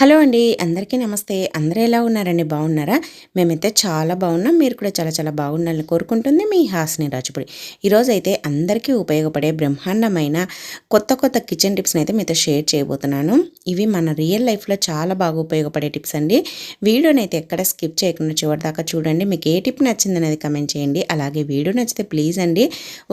Hello అండి అందరికీ నమస్తే. అందరూ ఎలా ఉన్నారండి? బాగున్నారా? మేమైతే చాలా బాగున్నాం. మీరు కూడా చాలా చాలా బాగుండాలని కోరుకుంటుంది మీ హాస్ని రాజుపుడి ఈరోజు అయితే అందరికీ ఉపయోగపడే బ్రహ్మాండమైన కొత్త కొత్త కిచెన్ టిప్స్ని అయితే మీతో షేర్ చేయబోతున్నాను. ఇవి మన రియల్ లైఫ్లో చాలా బాగా ఉపయోగపడే టిప్స్ అండి. వీడియోని అయితే ఎక్కడ స్కిప్ చేయకుండా చివరిదాకా చూడండి. మీకు ఏ టిప్ నచ్చిందనేది కమెంట్ చేయండి. అలాగే వీడియో నచ్చితే ప్లీజ్ అండి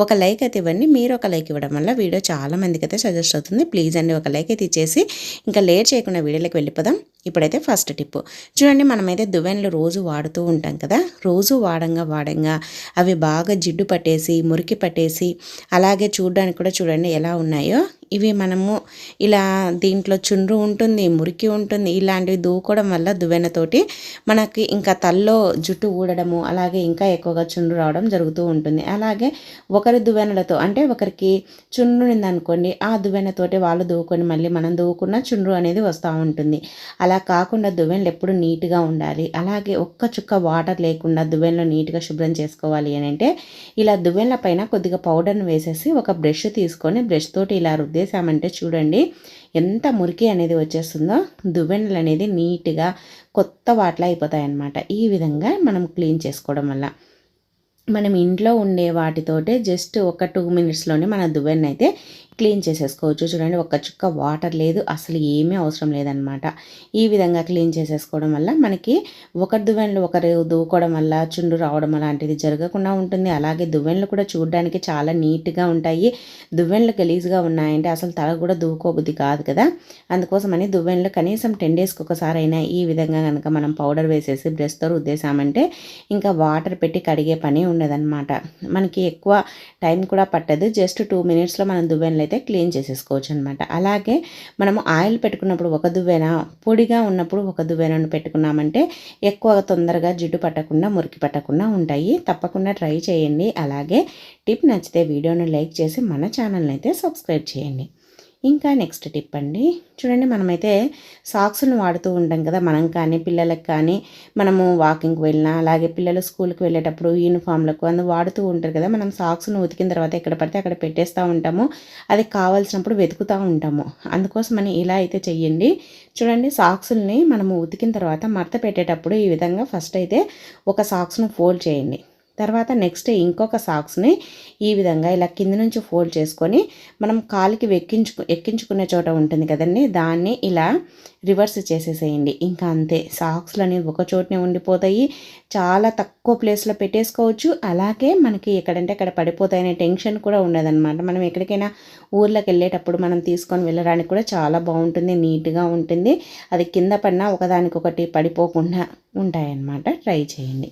ఒక లైక్ అయితే ఇవ్వండి. మీరు ఒక లైక్ ఇవ్వడం వల్ల వీడియో చాలా మందికి అయితే సజెస్ట్ అవుతుంది. ప్లీజ్ అండి ఒక లైక్ అయితే ఇచ్చేసి ఇంకా లేట్ చేయకుండా వీడియోలోకి వెళ్ళి వెళ్ళిపోదాం ఇప్పుడైతే ఫస్ట్ టిప్ చూడండి మనమైతే దువ్వెనలు రోజు వాడుతూ ఉంటాం కదా. రోజు వాడంగా వాడంగా అవి బాగా జిడ్డు పట్టేసి మురికి పట్టేసి అలాగే చూడడానికి కూడా చూడండి ఎలా ఉన్నాయో. ఇవి మనము ఇలా దీంట్లో చుండ్రు ఉంటుంది మురికి ఉంటుంది ఇలాంటివి దూకోవడం వల్ల దువ్వెనతోటి మనకి ఇంకా తల్లో జుట్టు ఊడడము అలాగే ఇంకా ఎక్కువగా చుండ్రు రావడం జరుగుతూ ఉంటుంది. అలాగే ఒకరి దువ్వెనలతో అంటే ఒకరికి చుండ్రు అనుకోండి ఆ దువ్వెనతోటి వాళ్ళు దూకొని మళ్ళీ మనం దూకున్న చుండ్రు అనేది వస్తూ ఉంటుంది. అలా కాకుండా దువ్వెనలు ఎప్పుడు నీట్గా ఉండాలి. అలాగే ఒక్క చుక్క వాటర్ లేకుండా దువ్వెనలో నీట్గా శుభ్రం చేసుకోవాలి అని అంటే ఇలా దువ్వెనల పైన కొద్దిగా పౌడర్ను వేసేసి ఒక బ్రష్ తీసుకొని బ్రష్ తోటి ఇలా రుద్ది రుద్దేశామంటే చూడండి ఎంత మురికి అనేది వచ్చేస్తుందో దువ్వెనలు అనేది నీట్గా కొత్త వాటిలో అయిపోతాయి అన్నమాట ఈ విధంగా మనం క్లీన్ చేసుకోవడం వల్ల. మనం ఇంట్లో ఉండే వాటితోటే జస్ట్ ఒక టూ మినిట్స్లోనే మన దువ్వెన అయితే క్లీన్ చేసేసుకోవచ్చు. చూడండి ఒక్క చుక్క వాటర్ లేదు అసలు ఏమీ అవసరం లేదనమాట ఈ విధంగా క్లీన్ చేసేసుకోవడం వల్ల మనకి ఒకరి దువ్వెనలు ఒకరు దువ్వుకోవడం వల్ల చుండు రావడం అలాంటిది జరగకుండా ఉంటుంది. అలాగే దువ్వెనలు కూడా చూడడానికి చాలా నీట్గా ఉంటాయి. దువ్వెనలు గలీజ్గా ఉన్నాయంటే అసలు తల కూడా దువ్వుకోబుద్ధి కాదు కదా. అందుకోసమని దువ్వెనలు కనీసం టెన్ డేస్కి ఒకసారి అయినా ఈ విధంగా కనుక మనం పౌడర్ వేసేసి బ్రష్తో రుద్దేశామంటే ఇంకా వాటర్ పెట్టి కడిగే పని ఉండదన్నమాట. మనకి ఎక్కువ టైం కూడా పట్టదు. జస్ట్ టూ మినిట్స్లో మనం దువ్వెనలు అయితే క్లీన్ చేసేసుకోవచ్చు అనమాట అలాగే మనము ఆయిల్ పెట్టుకున్నప్పుడు ఒక దువ్వెన పొడిగా ఉన్నప్పుడు ఒక దువ్వెనను పెట్టుకున్నామంటే ఎక్కువ తొందరగా జిడ్డు పట్టకుండా మురికి పట్టకుండా ఉంటాయి. తప్పకుండా ట్రై చేయండి. అలాగే టిప్ నచ్చితే వీడియోను లైక్ చేసి మన ఛానల్ని అయితే సబ్స్క్రైబ్ చేయండి. ఇంకా నెక్స్ట్ టిప్ అండి. చూడండి మనమైతే సాక్స్ను వాడుతూ ఉంటాం కదా మనం కానీ పిల్లలకు కానీ మనము వాకింగ్కి వెళ్ళినా అలాగే పిల్లలు స్కూల్కి వెళ్ళేటప్పుడు యూనిఫామ్లకు అందు వాడుతూ ఉంటారు కదా మనం సాక్స్ను ఉతికిన తర్వాత ఎక్కడ పడితే అక్కడ పెట్టేస్తూ ఉంటాము. అది కావాల్సినప్పుడు వెతుకుతూ ఉంటాము. అందుకోసమని ఇలా అయితే చెయ్యండి. చూడండి సాక్స్ని మనము ఉతికిన తర్వాత మడత పెట్టేటప్పుడు ఈ విధంగా ఫస్ట్ అయితే ఒక సాక్స్ను ఫోల్డ్ చేయండి. తర్వాత నెక్స్ట్ ఇంకొక సాక్స్ని ఈ విధంగా ఇలా కింద నుంచి ఫోల్డ్ చేసుకొని మనం కాలికి ఎక్కించు ఎక్కించుకునే చోట ఉంటుంది కదండి దాన్ని ఇలా రివర్స్ చేసేసేయండి. ఇంకా అంతే సాక్స్లు అనేవి ఒక చోటనే ఉండిపోతాయి. చాలా తక్కువ ప్లేస్లో పెట్టేసుకోవచ్చు. అలాగే మనకి ఎక్కడంటే అక్కడ పడిపోతాయనే టెన్షన్ కూడా ఉండదన్నమాట. మనం ఎక్కడికైనా ఊర్లోకి వెళ్ళేటప్పుడు మనం తీసుకొని వెళ్ళడానికి కూడా చాలా బాగుంటుంది నీట్గా ఉంటుంది. అది కింద పడినా ఒకదానికొకటి పడిపోకుండా ఉంటాయన్నమాట. ట్రై చేయండి.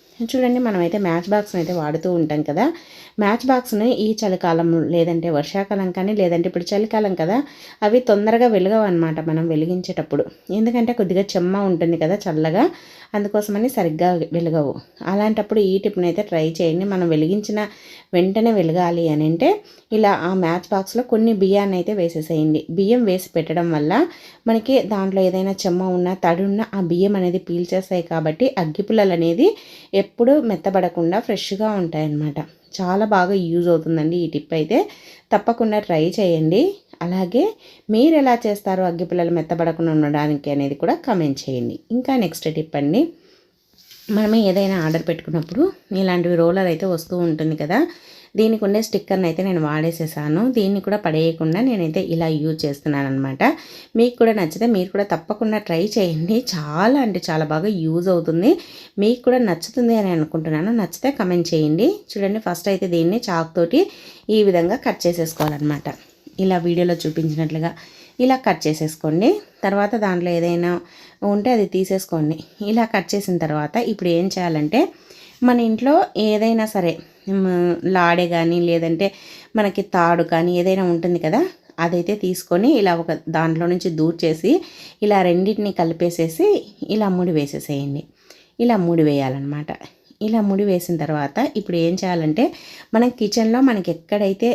చూడండి మనమైతే మ్యాచ్ బాక్స్ని అయితే వాడుతూ ఉంటాం కదా. మ్యాచ్ బాక్స్ని ఈ చలికాలం లేదంటే వర్షాకాలం కానీ లేదంటే ఇప్పుడు చలికాలం కదా అవి తొందరగా వెలుగవు అనమాట మనం వెలిగించేటప్పుడు. ఎందుకంటే కొద్దిగా చెమ్మ ఉంటుంది కదా చల్లగా అందుకోసమని సరిగ్గా వెలగవు. అలాంటప్పుడు ఈ టిప్ని అయితే ట్రై చేయండి. మనం వెలిగించిన వెంటనే వెలగాలి అని అంటే ఇలా ఆ మ్యాచ్ బాక్స్లో కొన్ని బియ్యాన్ని అయితే వేసేసేయండి. బియ్యం వేసి పెట్టడం వల్ల మనకి దాంట్లో ఏదైనా చెమ్మ ఉన్నా తడి ఉన్నా ఆ బియ్యం అనేది పీల్చేస్తాయి కాబట్టి అగ్గిపుల్లలు అనేది ఎప్పుడూ మెత్తబడకుండా ఫ్రెష్గా ఉంటాయన్నమాట. చాలా బాగా యూజ్ అవుతుందండి ఈ టిప్ అయితే. తప్పకుండా ట్రై చేయండి. అలాగే మీరు ఎలా చేస్తారో అగ్గిపిల్లలు మెత్తబడకుండా ఉండడానికి అనేది కూడా కమెంట్ చేయండి. ఇంకా నెక్స్ట్ టిప్ అండి. మనం ఏదైనా ఆర్డర్ పెట్టుకున్నప్పుడు ఇలాంటివి రోలర్ అయితే వస్తూ ఉంటుంది కదా దీనికి ఉండే స్టిక్కర్ని అయితే నేను వాడేసేసాను. దీన్ని కూడా పడేయకుండా నేనైతే ఇలా యూజ్ చేస్తున్నాను అనమాట మీకు కూడా నచ్చితే మీరు కూడా తప్పకుండా ట్రై చేయండి. చాలా అంటే చాలా బాగా యూజ్ అవుతుంది. మీకు కూడా నచ్చుతుంది అని అనుకుంటున్నాను. నచ్చితే కమెంట్ చేయండి. చూడండి ఫస్ట్ అయితే దీన్ని చాక్ తోటి ఈ విధంగా కట్ చేసేసుకోవాలన్నమాట. ఇలా వీడియోలో చూపించినట్లుగా ఇలా కట్ చేసేసుకోండి. తర్వాత దాంట్లో ఏదైనా ఉంటే అది తీసేసుకోండి. ఇలా కట్ చేసిన తర్వాత ఇప్పుడు ఏం చేయాలంటే మన ఇంట్లో ఏదైనా సరే లాడే కానీ లేదంటే మనకి తాడు కానీ ఏదైనా ఉంటుంది కదా అదైతే తీసుకొని ఇలా ఒక దాంట్లో నుంచి దూర్ చేసి ఇలా రెండింటిని కలిపేసేసి ఇలా ముడి వేసేసేయండి. ఇలా ముడి వేయాలన్నమాట. ఇలా ముడి వేసిన తర్వాత ఇప్పుడు ఏం చేయాలంటే మనం కిచెన్లో మనకి ఎక్కడైతే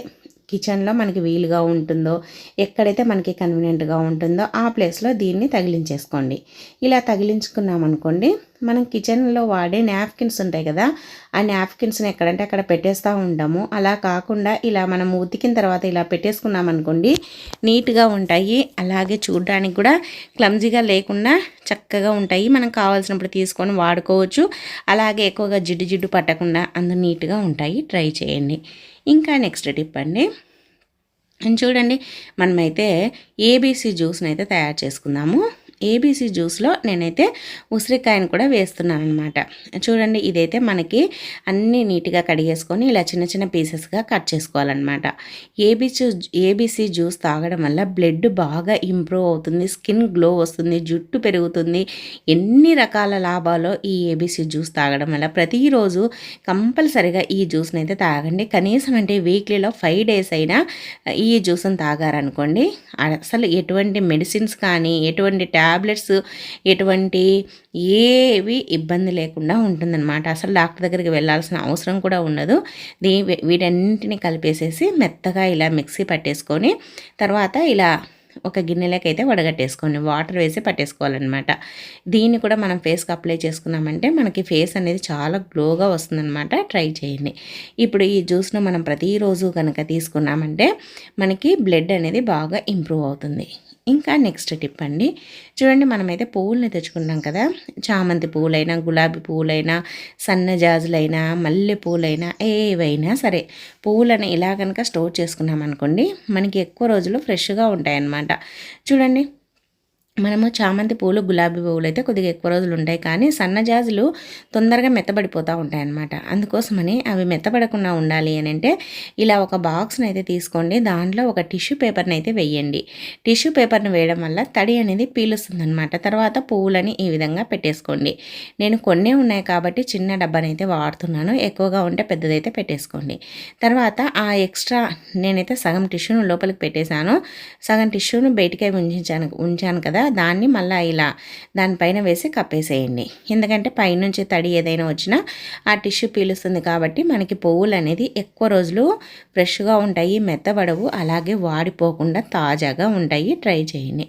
కిచెన్లో మనకి వీలుగా ఉంటుందో ఎక్కడైతే మనకి కన్వీనియంట్గా ఉంటుందో ఆ ప్లేస్లో దీన్ని తగిలించేసుకోండి. ఇలా తగిలించుకున్నామనుకోండి మనం కిచెన్లో వాడే నాప్కిన్స్ ఉంటాయి కదా ఆ నాప్కిన్స్ని ఎక్కడంటే అక్కడ పెట్టేస్తూ ఉంటాము. అలా కాకుండా ఇలా మనం ఉతికిన తర్వాత ఇలా పెట్టేసుకున్నాం అనుకోండి నీట్గా ఉంటాయి. అలాగే చూడడానికి కూడా క్లమ్జీగా లేకుండా చక్కగా ఉంటాయి. మనం కావాల్సినప్పుడు తీసుకొని వాడుకోవచ్చు. అలాగే ఎక్కువగా జిడ్డు జిడ్డు పట్టకుండా అందు నీట్గా ఉంటాయి. ట్రై చేయండి. ఇంకా నెక్స్ట్ టిప్ అండి. చూడండి మనమైతే ఏబీసీ జ్యూస్ని అయితే తయారు చేసుకుందాము. ఏబీసీ జ్యూస్లో నేనైతే ఉసిరికాయను కూడా వేస్తున్నాను అనమాట చూడండి ఇదైతే మనకి అన్నీ నీట్గా కడిగేసుకొని ఇలా చిన్న చిన్న పీసెస్గా కట్ చేసుకోవాలన్నమాట. ఏబీసీ ఏబీసీ జ్యూస్ తాగడం వల్ల బ్లడ్ బాగా ఇంప్రూవ్ అవుతుంది స్కిన్ గ్లో వస్తుంది జుట్టు పెరుగుతుంది. ఎన్ని రకాల లాభాలు ఈ ఏబీసీ జ్యూస్ తాగడం వల్ల ప్రతిరోజు కంపల్సరిగా ఈ జ్యూస్ని అయితే తాగండి. కనీసం అంటే వీక్లీలో ఫైవ్ డేస్ అయినా ఈ జ్యూస్ని తాగారనుకోండి అసలు ఎటువంటి మెడిసిన్స్ కానీ ఎటువంటి ట్యాబ్ ట్యాబ్లెట్స్ ఎటువంటి ఏవి ఇబ్బంది లేకుండా ఉంటుందన్నమాట. అసలు డాక్టర్ దగ్గరికి వెళ్ళాల్సిన అవసరం కూడా ఉండదు. దీ వీటన్నింటిని కలిపేసేసి మెత్తగా ఇలా మిక్సీ పట్టేసుకొని తర్వాత ఇలా ఒక గిన్నెలోకి అయితే వడగట్టేసుకోండి వాటర్ వేసి పట్టేసుకోవాలన్నమాట. దీన్ని కూడా మనం ఫేస్కి అప్లై చేసుకున్నామంటే మనకి ఫేస్ అనేది చాలా గ్లోగా వస్తుందన్నమాట. ట్రై చేయండి. ఇప్పుడు ఈ జ్యూస్ను మనం ప్రతిరోజు కనుక తీసుకున్నామంటే మనకి బ్లడ్ అనేది బాగా ఇంప్రూవ్ అవుతుంది. ఇంకా నెక్స్ట్ టిప్ అండి. చూడండి మనమైతే పువ్వుల్ని తెచ్చుకున్నాం కదా. చామంతి పువ్వులైనా గులాబీ పువ్వులైనా సన్నజాజులైనా మల్లె పువ్వులైనా ఏవైనా సరే పువ్వులను ఇలా కనుక స్టోర్ చేసుకున్నాం అనుకోండి మనకి ఎక్కువ రోజులు ఫ్రెష్గా ఉంటాయన్నమాట. చూడండి మనము చామంతి పూలు గులాబీ పువ్వులు అయితే కొద్దిగా ఎక్కువ రోజులు ఉంటాయి. కానీ సన్నజాజులు తొందరగా మెత్తబడిపోతూ ఉంటాయి అన్నమాట అందుకోసమని అవి మెత్తబడకుండా ఉండాలి అని అంటే ఇలా ఒక బాక్స్ని అయితే తీసుకోండి. దాంట్లో ఒక టిష్యూ పేపర్ని అయితే వేయండి. టిష్యూ పేపర్ని వేయడం వల్ల తడి అనేది పీలుస్తుంది అనమాట తర్వాత పువ్వులని ఈ విధంగా పెట్టేసుకోండి. నేను కొన్నే ఉన్నాయి కాబట్టి చిన్న డబ్బాని అయితే వాడుతున్నాను. ఎక్కువగా ఉంటే పెద్దదైతే పెట్టేసుకోండి. తర్వాత ఆ ఎక్స్ట్రా నేనైతే సగం టిష్యూను లోపలికి పెట్టేశాను. సగం టిష్యూను బయటికే ఉంచాను ఉంచాను కదా. దాన్ని మళ్ళీ ఇలా దానిపైన వేసి కప్పేసేయండి. ఎందుకంటే పైనుంచి తడి ఏదైనా వచ్చినా ఆ టిష్యూ పీలుస్తుంది కాబట్టి మనకి పువ్వులు అనేది ఎక్కువ రోజులు ఫ్రెష్గా ఉంటాయి మెత్తబడవు అలాగే వాడిపోకుండా తాజాగా ఉంటాయి. ట్రై చేయండి.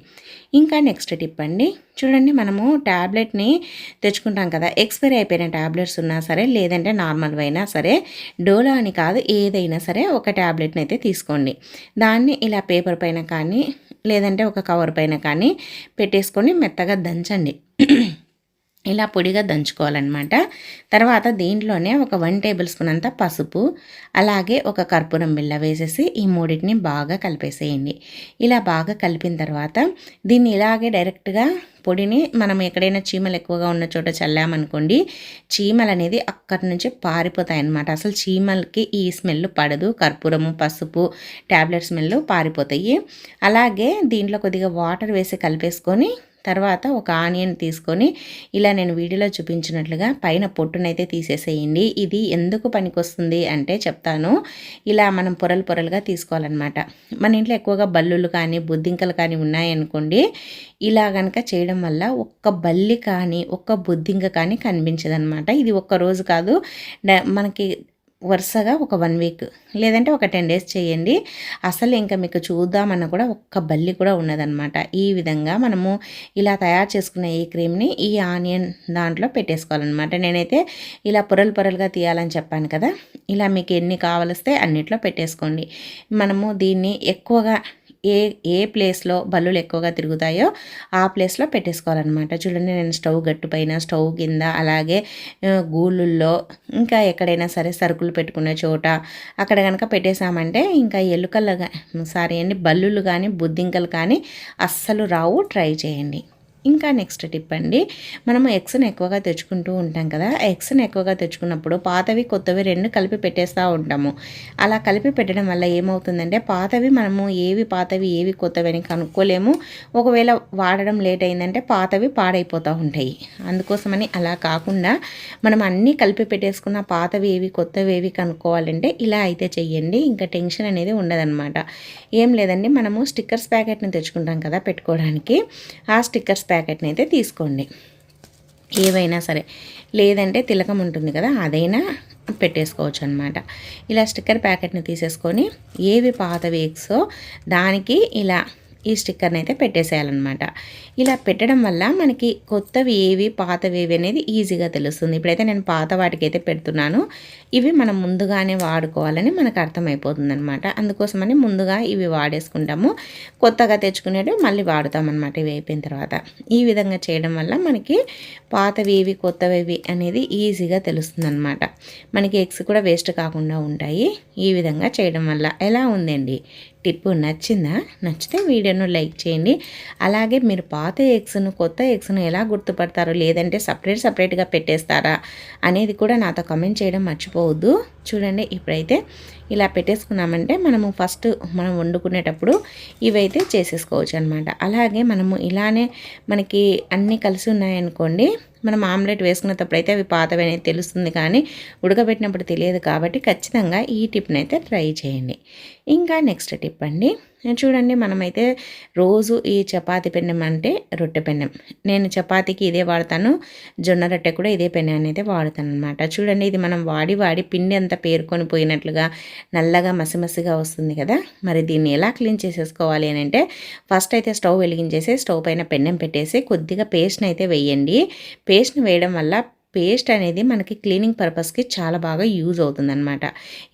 ఇంకా నెక్స్ట్ టిప్ అండి. చూడండి మనము ట్యాబ్లెట్ని తెచ్చుకుంటాం కదా. ఎక్స్పైరీ అయిపోయిన ట్యాబ్లెట్స్ ఉన్నా సరే లేదంటే నార్మల్ అయినా సరే డోలో అని కాదు ఏదైనా సరే ఒక ట్యాబ్లెట్ని అయితే తీసుకోండి. దాన్ని ఇలా పేపర్ పైన కానీ లేదంటే ఒక కవర్ పైన కానీ పెట్టేసుకొని మెత్తగా దంచండి. ఇలా పొడిగా దంచుకోవాలన్నమాట. తర్వాత దీంట్లోనే ఒక వన్ టేబుల్ స్పూన్ అంతా పసుపు అలాగే ఒక కర్పూరం బిళ్ళ వేసేసి ఈ మూడింటిని బాగా కలిపేసేయండి. ఇలా బాగా కలిపిన తర్వాత దీన్ని ఇలాగే డైరెక్ట్గా పొడిని మనం ఎక్కడైనా చీమలు ఎక్కువగా ఉన్న చోట చల్లామనుకోండి చీమలు అనేది అక్కడి నుంచి పారిపోతాయి అన్నమాట అసలు చీమలకి ఈ స్మెల్ పడదు కర్పూరము పసుపు ట్యాబ్లెట్ స్మెల్ పారిపోతాయి. అలాగే దీంట్లో కొద్దిగా వాటర్ వేసి కలిపేసుకొని తర్వాత ఒక ఆనియన్ తీసుకొని ఇలా నేను వీడియోలో చూపించినట్లుగా పైన పొట్టునైతే తీసేసేయండి. ఇది ఎందుకు పనికొస్తుంది అంటే చెప్తాను. ఇలా మనం పొరలు పొరలుగా తీసుకోవాలన్నమాట. మన ఇంట్లో ఎక్కువగా బల్లులు కానీ బుద్ధింకలు కానీ ఉన్నాయనుకోండి ఇలా కనుక చేయడం వల్ల ఒక్క బల్లి కానీ ఒక్క బుద్ధింక కానీ కనిపించదనమాట ఇది ఒక్క రోజు కాదు. మనకి వరుసగా ఒక వన్ వీక్ లేదంటే ఒక టెన్ డేస్ చేయండి. అసలు ఇంకా మీకు చూద్దామన్న కూడా ఒక్క బల్లి కూడా ఉన్నదనమాట ఈ విధంగా మనము ఇలా తయారు చేసుకున్న ఈ క్రీమ్ని ఈ ఆనియన్ దాంట్లో పెట్టేసుకోవాలన్నమాట. నేనైతే ఇలా పొరలు పొరలుగా తీయాలని చెప్పాను కదా. ఇలా మీకు ఎన్ని కావలిస్తే అన్నిట్లో పెట్టేసుకోండి. మనము దీన్ని ఎక్కువగా ఏ ఏ ప్లేస్లో బల్లులు ఎక్కువగా తిరుగుతాయో ఆ ప్లేస్లో పెట్టేసుకోవాలన్నమాట. చూడండి నేను స్టవ్ గట్టు పైన స్టవ్ కింద అలాగే గూళ్ళుల్లో ఇంకా ఎక్కడైనా సరే సరుకులు పెట్టుకునే చోట అక్కడ కనుక పెట్టేశామంటే ఇంకా ఎలుకలు సారీ అండి బల్లులు కానీ బుద్ధింకలు కానీ అస్సలు రావు. ట్రై చేయండి. ఇంకా నెక్స్ట్ టిప్ అండి. మనము ఎగ్స్ని ఎక్కువగా తెచ్చుకుంటూ ఉంటాం కదా. ఎగ్స్ని ఎక్కువగా తెచ్చుకున్నప్పుడు పాతవి కొత్తవి రెండు కలిపి పెట్టేస్తూ ఉంటాము. అలా కలిపి పెట్టడం వల్ల ఏమవుతుందంటే పాతవి మనము ఏవి పాతవి ఏవి కొత్తవి అని కనుక్కోలేము. ఒకవేళ వాడడం లేట్ అయిందంటే పాతవి పాడైపోతూ ఉంటాయి. అందుకోసమని అలా కాకుండా మనం అన్నీ కలిపి పెట్టేసుకున్న పాతవి ఏవి కొత్తవి ఏవి కనుక్కోవాలంటే ఇలా అయితే చెయ్యండి. ఇంకా టెన్షన్ అనేది ఉండదన్నమాట. ఏం లేదండి. మనము స్టిక్కర్స్ ప్యాకెట్ని తెచ్చుకుంటాం కదా పెట్టుకోవడానికి. ఆ స్టిక్కర్స్ ప్యాకెట్ ప్యాకెట్ని అయితే తీసుకోండి. ఏవైనా సరే. లేదంటే తిలకం ఉంటుంది కదా అదైనా పెట్టేసుకోవచ్చు అనమాట ఇలా స్టిక్కర్ ప్యాకెట్ని తీసేసుకొని ఏవి పాత వేక్సో దానికి ఇలా ఈ స్టిక్కర్ని అయితే పెట్టేసేయాలన్నమాట. ఇలా పెట్టడం వల్ల మనకి కొత్తవి ఏవి పాతవి ఏవి అనేది ఈజీగా తెలుస్తుంది. ఇప్పుడైతే నేను పాత వాటికైతే పెడుతున్నాను. ఇవి మనం ముందుగానే వాడుకోవాలని మనకు అర్థమైపోతుంది అనమాట అందుకోసమని ముందుగా ఇవి వాడేసుకుంటాము. కొత్తగా తెచ్చుకునేవి మళ్ళీ వాడుతామన్నమాట. ఇవి అయిపోయిన తర్వాత. ఈ విధంగా చేయడం వల్ల మనకి పాతవి ఏవి కొత్తవి అనేది ఈజీగా తెలుస్తుంది అనమాట మనకి ఎగ్స్ కూడా వేస్ట్ కాకుండా ఉంటాయి. ఈ విధంగా చేయడం వల్ల ఎలా ఉందండి? టిప్ నచ్చిందా? నచ్చితే వీడియోను లైక్ చేయండి. అలాగే మీరు పాత ఎగ్స్ను కొత్త ఎగ్స్ను ఎలా గుర్తుపడతారో లేదంటే సపరేట్ సపరేట్గా పెట్టేస్తారా అనేది కూడా నాతో కమెంట్ చేయడం మర్చిపోవద్దు. చూడండి ఇప్పుడైతే ఇలా పెట్టేసుకున్నామంటే మనము ఫస్ట్ మనం వండుకునేటప్పుడు ఇవైతే చేసేసుకోవచ్చు అనమాట అలాగే మనము ఇలానే మనకి అన్నీ కలిసి ఉన్నాయనుకోండి మనం ఆమ్లెట్ వేసుకునేటప్పుడు అయితే అవి పాతవి అనేది తెలుస్తుంది కానీ ఉడకబెట్టినప్పుడు తెలియదు కాబట్టి ఖచ్చితంగా ఈ టిప్ని అయితే ట్రై చేయండి. ఇంకా నెక్స్ట్ టిప్ అండి చూడండి మనమైతే రోజు ఈ చపాతి పెన్నెం అంటే రొట్టె పెన్నెం. నేను చపాతీకి ఇదే వాడతాను జొన్న రొట్టె కూడా ఇదే పెన్నెం అయితే వాడతాను అనమాట చూడండి ఇది మనం వాడి వాడి పిండి అంతా పేరుకొని పోయినట్లుగా నల్లగా మసిమసిగా వస్తుంది కదా. మరి దీన్ని ఎలా క్లీన్ చేసేసుకోవాలి అని అంటే ఫస్ట్ అయితే స్టవ్ వెలిగించేసి స్టవ్ పైన పెన్నెం పెట్టేసి కొద్దిగా పేస్ట్ని అయితే వేయండి. పేస్ట్ని వేయడం వల్ల పేస్ట్ అనేది మనకి క్లీనింగ్ పర్పస్కి చాలా బాగా యూజ్ అవుతుందన్నమాట.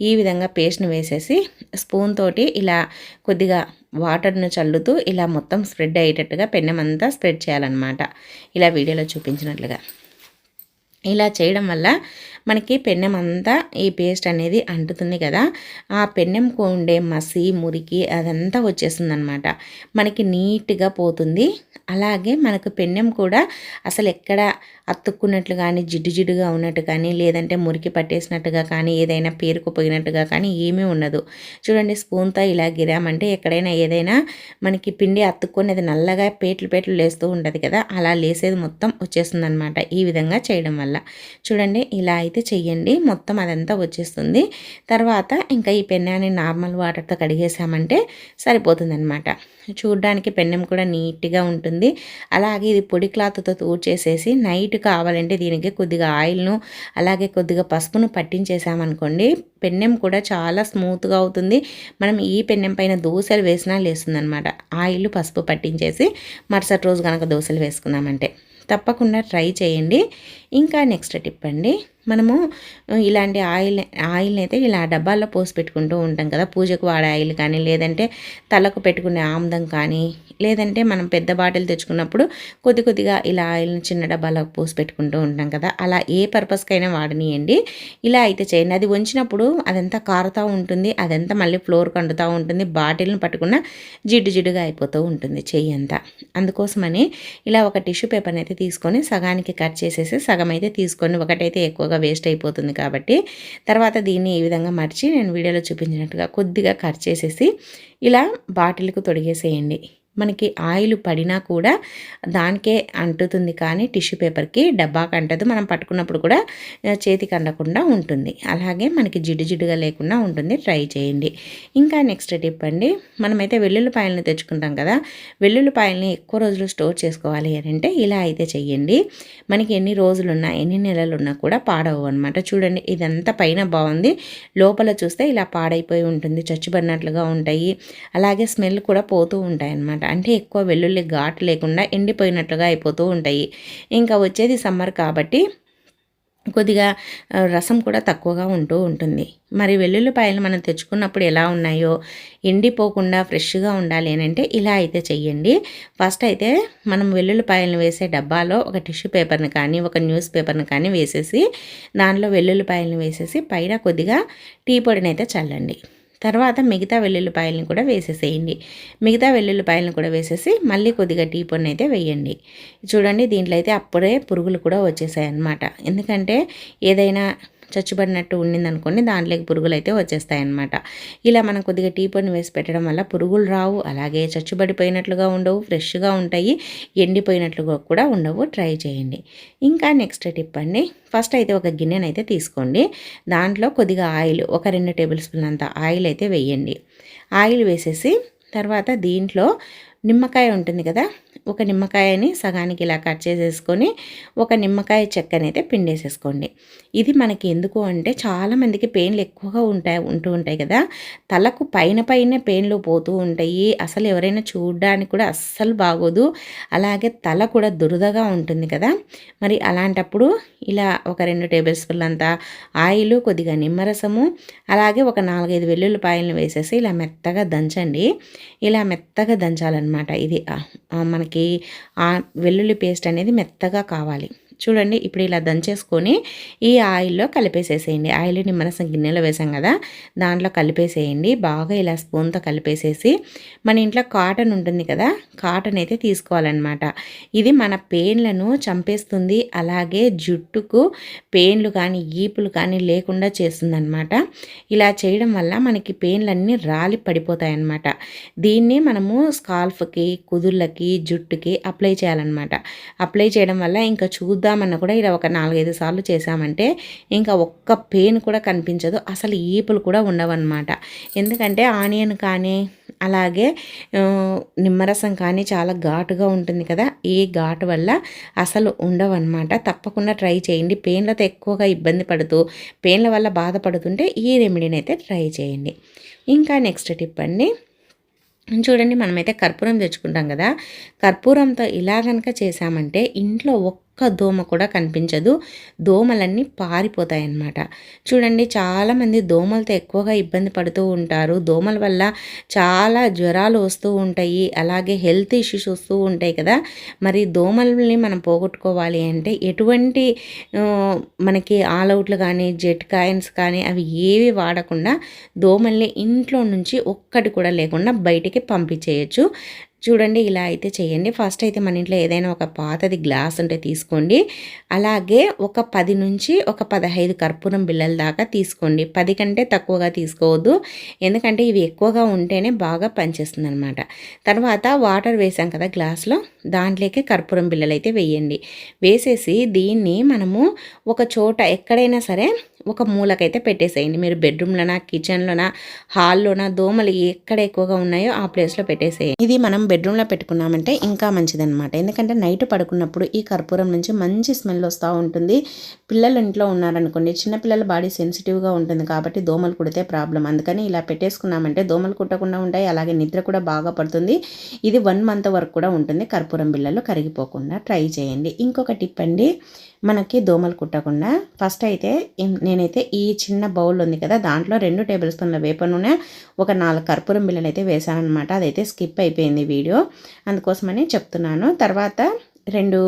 ఈ విధంగా పేస్ట్ని వేసేసి స్పూన్ తోటి ఇలా కొద్దిగా వాటర్ను చల్లుతూ ఇలా మొత్తం స్ప్రెడ్ అయ్యేటట్టుగా పెన్నెమంతా స్ప్రెడ్ చేయాలన్నమాట. ఇలా వీడియోలో చూపించినట్లుగా. ఇలా చేయడం వల్ల మనకి పెన్నెం అంతా ఈ పేస్ట్ అనేది అంటుతుంది కదా. ఆ పెన్నెంకు ఉండే మసి మురికి అదంతా వచ్చేస్తుంది అనమాట మనకి నీట్గా పోతుంది. అలాగే మనకు పెన్నెం కూడా అసలు ఎక్కడ అతుక్కున్నట్లు కానీ జిడ్డు జిడ్డుగా ఉన్నట్టు కానీ లేదంటే మురికి పట్టేసినట్టుగా కానీ ఏదైనా పేరుకుపోయినట్టుగా కానీ ఏమీ ఉండదు. చూడండి స్పూన్తో ఇలా గిరామంటే ఎక్కడైనా ఏదైనా మనకి పిండి అతుక్కునేది నల్లగా పేట్లు పేట్లు లేస్తూ ఉంటుంది కదా. అలా లేసేది మొత్తం వచ్చేస్తుంది అనమాట ఈ విధంగా చేయడం వల్ల. చూడండి ఇలా అయితే చెయ్యండి. మొత్తం అదంతా వచ్చేస్తుంది. తర్వాత ఇంకా ఈ పెన్నాన్ని నార్మల్ వాటర్తో కడిగేసామంటే సరిపోతుంది అనమాట చూడడానికి పెన్నెం కూడా నీట్గా ఉంటుంది. అలాగే ఇది పొడి క్లాత్తో తూడ్చేసేసి నైట్ కావాలంటే దీనికి కొద్దిగా ఆయిల్ను అలాగే కొద్దిగా పసుపును పట్టించేసామనుకోండి పెన్నెం కూడా చాలా స్మూత్గా అవుతుంది. మనం ఈ పెన్నెం పైన దోశలు వేసినా లేస్తుంది అనమాట ఆయిల్ పసుపు పట్టించేసి మరుసటి రోజు కనుక దోశలు వేసుకున్నామంటే తప్పకుండా ట్రై చేయండి. ఇంకా నెక్స్ట్ టిప్ అండి మనము ఇలాంటి ఆయిల్ ఆయిల్ని అయితే ఇలా డబ్బాల్లో పోసి పెట్టుకుంటూ ఉంటాం కదా పూజకు వాడే ఆయిల్ కానీ లేదంటే తలకు పెట్టుకునే ఆముదం కానీ లేదంటే మనం పెద్ద బాటిల్ తెచ్చుకున్నప్పుడు కొద్ది కొద్దిగా ఇలా ఆయిల్ని చిన్న డబ్బాలో పోసి పెట్టుకుంటూ ఉంటాం కదా అలా ఏ పర్పస్కైనా వాడనియండి. ఇలా అయితే చేయండి. అది వంచినప్పుడు అదంతా కారుతూ ఉంటుంది అదంతా మళ్ళీ ఫ్లోర్ కండుతూ ఉంటుంది బాటిల్ని పట్టుకున్న జిడ్డు జిడ్డుగా అయిపోతూ ఉంటుంది చెయ్యి అంతా. అందుకోసమని ఇలా ఒక టిష్యూ పేపర్ని అయితే తీసుకొని సగానికి కట్ చేసేసి సగం అయితే తీసుకొని ఒకటైతే ఎక్కువగా వేస్ట్ అయిపోతుంది కాబట్టి తర్వాత దీన్ని ఈ విధంగా మర్చి నేను వీడియోలో చూపించినట్టుగా కొద్దిగా కట్ చేసేసి ఇలా బాటిల్కు తొడిగేసేయండి. మనకి ఆయిల్ పడినా కూడా దానికే అంటుతుంది. కానీ టిష్యూ పేపర్కి డబ్బాకి అంటదు మనం పట్టుకున్నప్పుడు కూడా చేతికి అందకుండా ఉంటుంది. అలాగే మనకి జిడ్డు జిడ్డుగా లేకుండా ఉంటుంది. ట్రై చేయండి. ఇంకా నెక్స్ట్ టిప్ అండి. మనమైతే వెల్లుల్లిపాయలను తెచ్చుకుంటాం కదా. వెల్లుల్లిపాయలని ఎక్కువ రోజులు స్టోర్ చేసుకోవాలి అని అంటే ఇలా అయితే చెయ్యండి. మనకి ఎన్ని రోజులున్నా ఎన్ని నెలలున్నా కూడా పాడవు అనమాట చూడండి ఇదంతా పైన బాగుంది. లోపల చూస్తే ఇలా పాడైపోయి ఉంటుంది. చచ్చిబడినట్లుగా ఉంటాయి. అలాగే స్మెల్ కూడా పోతూ ఉంటాయి అన్నమాట అనమాట. అంటే ఎక్కువ వెల్లుల్లి ఘాటు లేకుండా ఎండిపోయినట్లుగా అయిపోతూ ఉంటాయి. ఇంకా వచ్చేది సమ్మర్ కాబట్టి కొద్దిగా రసం కూడా తక్కువగా ఉంటూ ఉంటుంది. మరి వెల్లుల్లిపాయలు మనం తెచ్చుకున్నప్పుడు ఎలా ఉన్నాయో ఎండిపోకుండా ఫ్రెష్గా ఉండాలి అని అంటే ఇలా అయితే చెయ్యండి. ఫస్ట్ అయితే మనం వెల్లుల్లిపాయలను వేసే డబ్బాలో ఒక టిష్యూ పేపర్ని కానీ ఒక న్యూస్ పేపర్ని కానీ వేసేసి దానిలో వెల్లుల్లిపాయలను వేసేసి పైన కొద్దిగా టీ పొడిని అయితే చల్లండి. తర్వాత మిగతా వెల్లుల్లిపాయలను కూడా వేసేసేయండి. మిగతా వెల్లుల్లిపాయలను కూడా వేసేసి మళ్ళీ కొద్దిగా టీ పొడిని అయితే వేయండి. చూడండి దీంట్లో అయితే అప్పుడే పురుగులు కూడా వచ్చేసాయి అన్నమాట ఎందుకంటే ఏదైనా చచ్చుబడినట్టు ఉండిందనుకోండి దాంట్లోకి పురుగులు అయితే వచ్చేస్తాయన్నమాట. ఇలా మనం కొద్దిగా టీ పొడిని వేసి పెట్టడం వల్ల పురుగులు రావు అలాగే చచ్చుబడిపోయినట్లుగా ఉండవు ఫ్రెష్గా ఉంటాయి ఎండిపోయినట్లుగా కూడా ఉండవు. ట్రై చేయండి. ఇంకా నెక్స్ట్ టిప్ అండి ఫస్ట్ అయితే ఒక గిన్నెనైతే తీసుకోండి. దాంట్లో కొద్దిగా ఆయిల్ ఒక రెండు టేబుల్ స్పూన్ అంత ఆయిల్ అయితే వేయండి. ఆయిల్ వేసేసి తర్వాత దీంట్లో నిమ్మకాయ ఉంటుంది కదా ఒక నిమ్మకాయని సగానికి ఇలా కట్ చేసేసుకొని ఒక నిమ్మకాయ చెక్కని అయితే పిండేసేసుకోండి. ఇది మనకి ఎందుకు అంటే చాలామందికి పెయిన్లు ఎక్కువగా ఉంటాయి ఉంటూ ఉంటాయి కదా. తలకు పైన పైన పెయిన్లు పోతూ ఉంటాయి. అసలు ఎవరైనా చూడడానికి కూడా అస్సలు బాగోదు. అలాగే తల కూడా దురదగా ఉంటుంది కదా. మరి అలాంటప్పుడు ఇలా ఒక రెండు టేబుల్ స్పూన్లు అంతా ఆయిల్ కొద్దిగా నిమ్మరసము అలాగే ఒక నాలుగైదు వెల్లుల్లిపాయలను వేసేసి ఇలా మెత్తగా దంచండి. ఇలా మెత్తగా దంచాలన్నమాట. ఇది మనకి వెల్లుల్లి పేస్ట్ అనేది మెత్తగా కావాలి. చూడండి ఇప్పుడు ఇలా దంచేసుకొని ఈ ఆయిల్లో కలిపేసేసేయండి. ఆయిల్ నిమ్మరసం గిన్నెలో వేసాం కదా దాంట్లో కలిపేసేయండి. బాగా ఇలా స్పూన్తో కలిపేసేసి మన ఇంట్లో కాటన్ ఉంటుంది కదా కాటన్ అయితే తీసుకోవాలన్నమాట. ఇది మన పెయిన్లను చంపేస్తుంది. అలాగే జుట్టుకు పెయిన్లు కానీ ఈపులు కానీ లేకుండా చేస్తుందన్నమాట. ఇలా చేయడం వల్ల మనకి పెయిన్లన్నీ రాలి పడిపోతాయి అన్నమాట దీన్ని మనము స్కాల్ఫ్కి కుదుళ్ళకి జుట్టుకి అప్లై చేయాలన్నమాట. అప్లై చేయడం వల్ల ఇంకా చూద్దాం చేద్దామన్నా కూడా ఇలా ఒక నాలుగైదు సార్లు చేసామంటే ఇంకా ఒక్క పెయిన్ కూడా కనిపించదు. అసలు ఈపులు కూడా ఉండవన్నమాట. ఎందుకంటే ఆనియన్ కానీ అలాగే నిమ్మరసం కానీ చాలా ఘాటుగా ఉంటుంది కదా. ఈ ఘాటు వల్ల అసలు ఉండవన్నమాట. తప్పకుండా ట్రై చేయండి. పెయిన్లతో ఎక్కువగా ఇబ్బంది పడుతూ పెయిన్ల వల్ల బాధపడుతుంటే ఈ రెమెడీని అయితే ట్రై చేయండి. ఇంకా నెక్స్ట్ టిప్ అండి. చూడండి మనమైతే కర్పూరం తెచ్చుకుంటాం కదా. కర్పూరంతో ఇలా కనుక చేసామంటే ఇంట్లో ఒక్క ఒక్క దోమ కూడా కనిపించదు. దోమలన్నీ పారిపోతాయి అన్నమాట చూడండి చాలామంది దోమలతో ఎక్కువగా ఇబ్బంది పడుతూ ఉంటారు. దోమల వల్ల చాలా జ్వరాలు వస్తూ ఉంటాయి. అలాగే హెల్త్ ఇష్యూస్ వస్తూ ఉంటాయి కదా. మరి దోమల్ని మనం పోగొట్టుకోవాలి అంటే ఎటువంటి మనకి ఆల్అవుట్లు కానీ జెట్ కాయిన్స్ కానీ అవి ఏవి వాడకుండా దోమల్ని ఇంట్లో నుంచి ఒక్కటి కూడా లేకుండా బయటికి పంపించేయచ్చు. చూడండి ఇలా అయితే చేయండి. ఫస్ట్ అయితే మన ఇంట్లో ఏదైనా ఒక పాతది గ్లాస్ ఉంటే తీసుకోండి. అలాగే ఒక పది నుంచి ఒక పదహైదు కర్పూరం బిళ్ళల దాకా తీసుకోండి. పది కంటే తక్కువగా తీసుకోవద్దు. ఎందుకంటే ఇవి ఎక్కువగా ఉంటేనే బాగా పనిచేస్తుంది అనమాట తర్వాత వాటర్ వేసాం కదా గ్లాస్లో దాంట్లోకి కర్పూరం బిళ్ళలు అయితే వేయండి. వేసేసి దీన్ని మనము ఒక చోట ఎక్కడైనా సరే ఒక మూలకైతే పెట్టేసేయండి. మీరు బెడ్రూమ్లోనా కిచెన్లోనా హాల్లోనా దోమలు ఎక్కడ ఎక్కువగా ఉన్నాయో ఆ ప్లేస్లో పెట్టేసేయండి. ఇది మనం బెడ్రూమ్లో పెట్టుకున్నామంటే ఇంకా మంచిదనమాట ఎందుకంటే నైట్ పడుకున్నప్పుడు ఈ కర్పూరం నుంచి మంచి స్మెల్ వస్తూ ఉంటుంది. పిల్లలు ఇంట్లో ఉన్నారనుకోండి చిన్నపిల్లల బాడీ సెన్సిటివ్గా ఉంటుంది కాబట్టి దోమలు కుడితే ప్రాబ్లం అందుకని ఇలా పెట్టేసుకున్నామంటే దోమలు కుట్టకుండా ఉంటాయి అలాగే నిద్ర కూడా బాగా పడుతుంది. ఇది వన్ మంత్ వరకు కూడా ఉంటుంది. కర్పూరం బిళ్ళలు కరిగిపోకుండా ట్రై చేయండి. ఇంకొక టిప్ అండి మనకి దోమలు కుట్టకుండా. ఫస్ట్ అయితే నేనైతే ఈ చిన్న బౌల్ ఉంది కదా దాంట్లో రెండు టేబుల్ స్పూన్ల వేప నూనె ఒక నాలుగు కర్పూరం బిళ్ళలు అయితే వేసానమాట అదైతే స్కిప్ అయిపోయింది వీడియో. అందుకోసమని చెప్తున్నాను. తర్వాత రెండు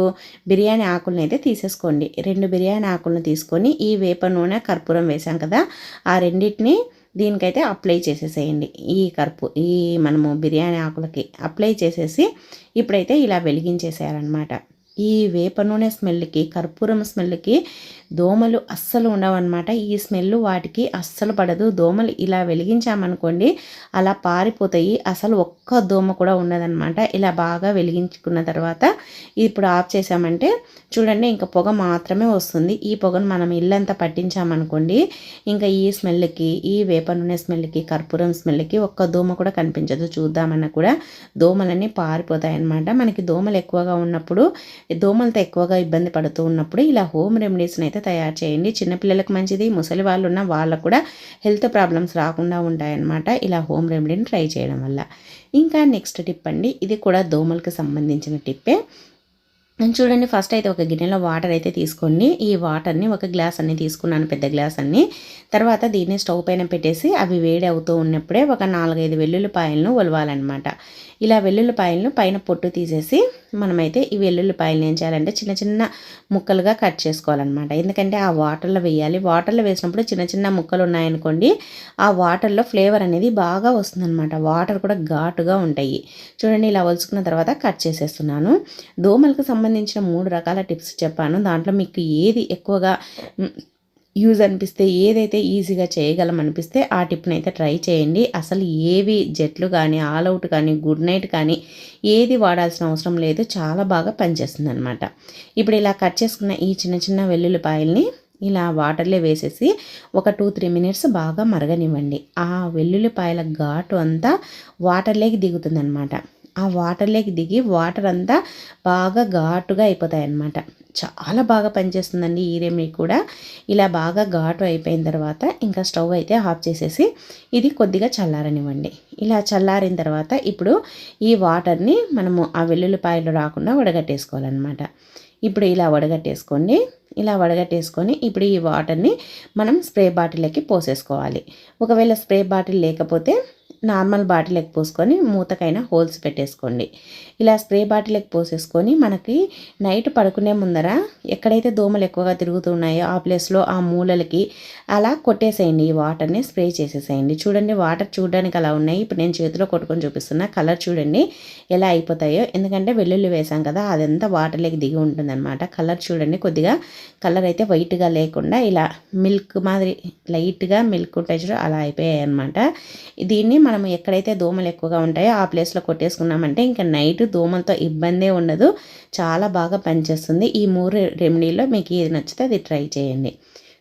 బిర్యానీ ఆకులను అయితే తీసేసుకోండి. రెండు బిర్యానీ ఆకులను తీసుకొని ఈ వేప నూనె కర్పూరం వేసాం కదా ఆ రెండింటిని దీనికైతే అప్లై చేసేసేయండి. ఈ కర్పూ ఈ మనము బిర్యానీ ఆకులకి అప్లై చేసేసి ఇప్పుడైతే ఇలా వెలిగించేసేయాలన్నమాట. ఈ వేప నూనె స్మెల్కి కర్పూరం స్మెల్కి దోమలు అస్సలు ఉండవన్నమాట. ఈ స్మెల్ వాటికి అస్సలు పడదు. దోమలు ఇలా వెలిగించామనుకోండి అలా పారిపోతాయి. అసలు ఒక్క దోమ కూడా ఉండదన్నమాట. ఇలా బాగా వెలిగించుకున్న తర్వాత ఇప్పుడు ఆఫ్ చేసామంటే చూడండి ఇంకా పొగ మాత్రమే వస్తుంది. ఈ పొగను మనం ఇల్లంతా పట్టించామనుకోండి ఇంకా ఈ స్మెల్కి ఈ వేప నూనె స్మెల్కి కర్పూరం స్మెల్కి ఒక్క దోమ కూడా కనిపించదు. చూద్దామన్నా కూడా దోమలన్నీ పారిపోతాయి అన్నమాట మనకి దోమలు ఎక్కువగా ఉన్నప్పుడు దోమలతో ఎక్కువగా ఇబ్బంది పడుతూ ఉన్నప్పుడు ఇలా హోమ్ రెమెడీస్ని అయితే తయారు చేయండి. చిన్నపిల్లలకు మంచిది ముసలి వాళ్ళు ఉన్న వాళ్ళకు కూడా హెల్త్ ప్రాబ్లమ్స్ రాకుండా ఉంటాయన్నమాట ఇలా హోమ్ రెమెడీని ట్రై చేయడం వల్ల. ఇంకా నెక్స్ట్ టిప్ అండి ఇది కూడా దోమలకు సంబంధించిన టిప్పే చూడండి ఫస్ట్ అయితే ఒక గిన్నెలో వాటర్ అయితే తీసుకోండి. ఈ వాటర్ని ఒక గ్లాస్ అన్ని తీసుకున్నాను పెద్ద గ్లాస్ అన్ని. తర్వాత దీన్ని స్టవ్ పైన పెట్టేసి అవి వేడి అవుతూ ఉన్నప్పుడే ఒక నాలుగైదు వెల్లుల్లిపాయలను ఒలవాలన్నమాట. ఇలా వెల్లుల్లిపాయలను పైన పొట్టు తీసేసి మనమైతే ఈ వెల్లుల్లిపాయలు ఏం చేయాలంటే చిన్న చిన్న ముక్కలుగా కట్ చేసుకోవాలన్నమాట. ఎందుకంటే ఆ వాటర్లో వేయాలి. వాటర్లో వేసినప్పుడు చిన్న చిన్న ముక్కలు ఉన్నాయనుకోండి ఆ వాటర్లో ఫ్లేవర్ అనేది బాగా వస్తుందన్నమాట. వాటర్ కూడా ఘాటుగా ఉంటాయి. చూడండి ఇలా వలుచుకున్న తర్వాత కట్ చేసేస్తున్నాను. దోమలకు సంబంధించిన మూడు రకాల టిప్స్ చెప్పాను. దాంట్లో మీకు ఏది ఎక్కువగా యూజ్ అనిపిస్తే ఏదైతే ఈజీగా చేయగలం అనిపిస్తే ఆ టిప్ని అయితే ట్రై చేయండి. అసలు ఏవి జట్లు కానీ ఆల్అవుట్ కానీ గుడ్ నైట్ కానీ ఏది వాడాల్సిన అవసరం లేదు. చాలా బాగా పనిచేస్తుంది అనమాట ఇప్పుడు ఇలా కట్ చేసుకున్న ఈ చిన్న చిన్న వెల్లుల్లిపాయల్ని ఇలా వాటర్లో వేసేసి ఒక టూ త్రీ మినిట్స్ బాగా మరగనివ్వండి. ఆ వెల్లుల్లిపాయల ఘాటు అంతా వాటర్లోకి దిగుతుందనమాట ఆ వాటర్లోకి దిగి వాటర్ అంతా బాగా ఘాటుగా అయిపోతాయి అన్నమాట చాలా బాగా పనిచేస్తుందండి ఈ రెమెడీ కూడా. ఇలా బాగా ఘాటు అయిపోయిన తర్వాత ఇంకా స్టవ్ అయితే ఆఫ్ చేసేసి ఇది కొద్దిగా చల్లారనివ్వండి. ఇలా చల్లారిన తర్వాత ఇప్పుడు ఈ వాటర్ని మనము ఆ వెల్లుల్లిపాయలు రాకుండా వడగట్టేసుకోవాలన్నమాట. ఇప్పుడు ఇలా వడగట్టేసుకోండి. ఇలా వడగట్టేసుకొని ఇప్పుడు ఈ వాటర్ని మనం స్ప్రే బాటిల్లోకి పోసేసుకోవాలి. ఒకవేళ స్ప్రే బాటిల్ లేకపోతే నార్మల్ బాటిల్కి పోసుకొని మూతకైనా హోల్స్ పెట్టేసుకోండి. ఇలా స్ప్రే బాటిల్కి పోసేసుకొని మనకి నైట్ పడుకునే ముందర ఎక్కడైతే దోమలు ఎక్కువగా తిరుగుతున్నాయో ఆ ప్లేస్లో ఆ మూలలకి అలా కొట్టేసేయండి. ఈ వాటర్ని స్ప్రే చేసేసేయండి. చూడండి వాటర్ చూడడానికి అలా ఉన్నాయి. ఇప్పుడు నేను చేతిలో కొట్టుకొని చూపిస్తున్నా కలర్ చూడండి ఎలా అయిపోతాయో. ఎందుకంటే వెల్లుల్లి వేసాం కదా అదంతా వాటర్లోకి దిగి ఉంటుందన్నమాట. కలర్ చూడండి కొద్దిగా కలర్ అయితే వైట్గా లేకుండా ఇలా మిల్క్ మాదిరి లైట్గా మిల్క్ ఉంటాయి అలా అయిపోయాయి అనమాట దీన్ని మనం ఎక్కడైతే దోమలు ఎక్కువగా ఉంటాయో ఆ ప్లేస్లో కొట్టేసుకున్నామంటే ఇంకా నైట్ దోమలతో ఇబ్బందే ఉండదు. చాలా బాగా పనిచేస్తుంది. ఈ మూడు రెమెడీలో మీకు ఏది నచ్చితే అది ట్రై చేయండి.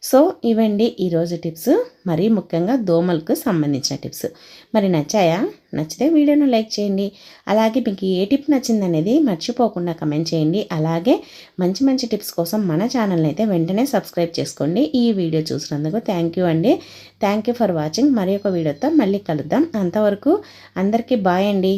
సో ఇవండి ఈరోజు టిప్స్. మరీ ముఖ్యంగా దోమలకు సంబంధించిన టిప్స్. మరి నచ్చాయా? నచ్చితే వీడియోను లైక్ చేయండి. అలాగే మీకు ఏ టిప్ నచ్చిందనేది మర్చిపోకుండా కమెంట్ చేయండి. అలాగే మంచి మంచి టిప్స్ కోసం మన ఛానల్ని అయితే వెంటనే సబ్స్క్రైబ్ చేసుకోండి. ఈ వీడియో చూసినందుకు థ్యాంక్ యూ అండి. Thank you for watching. మరి ఒక వీడియోతో మళ్ళీ కలుద్దాం. అంతవరకు అందరికీ బాయ్ అండి.